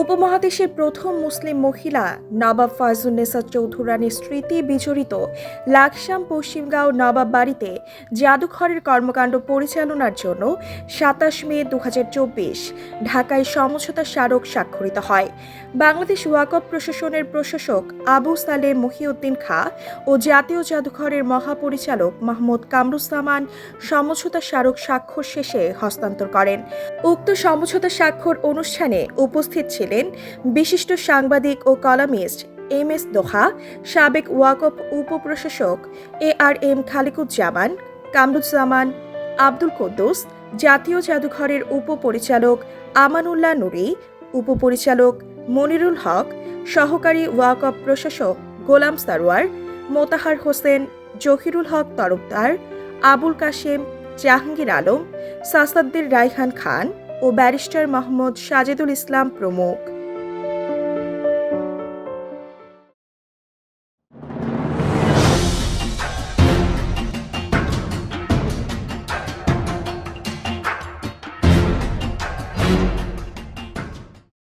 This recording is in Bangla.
উপমহাদেশের প্রথম মুসলিম মহিলা নবাব ফয়জুন্নেসা চৌধুরানীর স্মৃতি বিজড়িত লাকসাম পশ্চিমগাঁও নবাব বাড়িতে জাদুঘরের কর্মকাণ্ড পরিচালনার জন্য সাতাশ মে দু হাজার চব্বিশ ঢাকায় সমঝোতা স্মারক স্বাক্ষরিত হয়। বাংলাদেশ ওয়াকফ প্রশাসনের প্রশাসক আবু সালে মহিউদ্দিন খা ও জাতীয় জাদুঘরের মহাপরিচালক মাহমুদ কামরুজ্জামান সমঝোতা স্মারক স্বাক্ষর শেষে হস্তান্তর করেন। উক্ত সমঝোতা স্বাক্ষর অনুষ্ঠানে উপস্থিত ছিলেন বিশিষ্ট সাংবাদিক ও কলামিস্ট এম এস দোহা, সাবেক ওয়াকফ উপপ্রশাসক A R M Khaliquzzaman, Kamruzzaman, Abdul Quddus, জাতীয় জাদুঘরের উপপরিচালক আমানুল্লাহ নুরি, উপপরিচালক মনিরুল হক, সহকারী ওয়াকফ প্রশাসক গোলাম সারোয়ার, মোতাহার হোসেন জহিরুল হক তরফদার, আবুল কাশেম জাহাঙ্গীর আলম সাসাদ্দির রাইহান খান ও ব্যারিস্টার মাহমুদ সাজেদুল ইসলাম প্রমুখ।